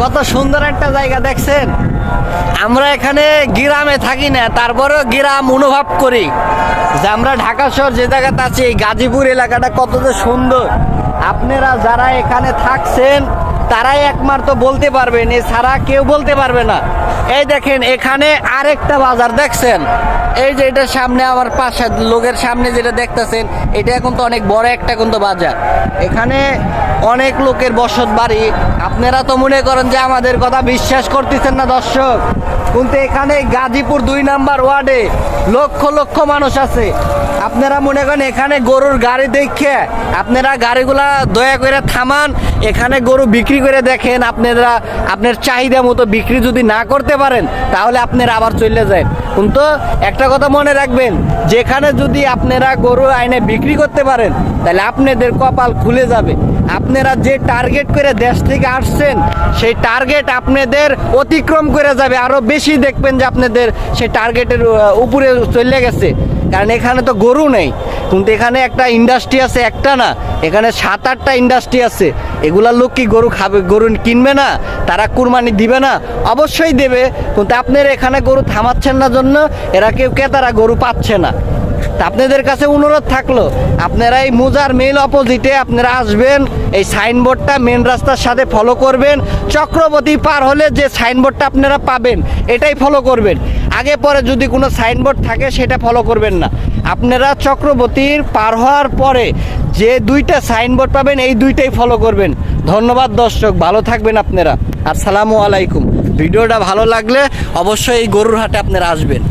কত সুন্দর একটা জায়গা দেখছেন? আমরা এখানে গ্রামে থাকি না, তারপরেও গ্রাম অনুভব করি। যে আমরা ঢাকা শহর যে জায়গাতে আছি, এই গাজীপুর এলাকাটা কত যে সুন্দর। আপনারা যারা এখানে থাকছেন, তারাই একমাত্র বলতে পারবেন, এছাড়া কেউ বলতে পারবে না। এই দেখেন, এখানে আরেকটা বাজার দেখছেন? এই যে এটা সামনে আমার পাশে, লোকের সামনে যেটা দেখতেছেন, এটা এখন তো অনেক বড় একটা কিন্তু বাজার। এখানে অনেক লোকের বসত বাড়ি। আপনারা তো মনে করেন যে আমাদের কথা বিশ্বাস করতেছেন না, দর্শক। কিন্তু এখানে গাজীপুর দুই নাম্বার ওয়ার্ডে লক্ষ লক্ষ মানুষ আছে। আপনারা মনে করেন এখানে গরুর গাড়ি দেখে আপনারা গাড়িগুলা দয়া করে থামান, এখানে গরু বিক্রি করে দেখেন, আপনারা আপনার চাহিদা মতো বিক্রি যদি না করতে পারেন, তাহলে আপনারা আবার চলে যায় কিন্তু একটা কথা মনে রাখবেন, যেখানে যদি আপনারা গরু আইনে বিক্রি করতে পারেন, তাহলে আপনাদের কপাল খুলে যাবে। আপনারা যে টার্গেট করে দেশ থেকে আসছেন, সেই টার্গেট আপনাদের অতিক্রম করে যাবে। আরও বেশি দেখবেন যে আপনাদের সেই টার্গেটের উপরে চলে গেছে। কারণ এখানে তো গরু নেই। কিন্তু এখানে একটা ইন্ডাস্ট্রি আছে একটা না। এখানে সাত, আটটা ইন্ডাস্ট্রি আছে। এগুলার লোক কি গরু খাবে? গরু কিনবে না? তারা কুরবানি দিবে না? অবশ্যই দেবে। কিন্তু আপনারা এখানে গরু থামাচ্ছেন না জন্য এরা কেউ ক্রেতারা গরু পাচ্ছে না। তা আপনাদের কাছে অনুরোধ থাকল, আপনারা এই মুজার মেল অপোজিটে আপনারা আসবেন, এই সাইনবোর্ডটা মেন রাস্তার সাথে ফলো করবেন, চক্রবর্তী পার হলে যে সাইনবোর্ডটা আপনারা পাবেন, এটাই ফলো করবেন। আগে পরে যদি কোনো সাইনবোর্ড থাকে, সেটা ফলো করবেন না। আপনারা চক্রবর্তীর পার হওয়ার পরে যে দুইটা সাইনবোর্ড পাবেন, এই দুইটাই ফলো করবেন। ধন্যবাদ দর্শক, ভালো থাকবেন আপনারা। আসসালামু আলাইকুম। ভিডিওটা ভালো লাগলে অবশ্যই এই গরুর হাটে আপনারা আসবেন।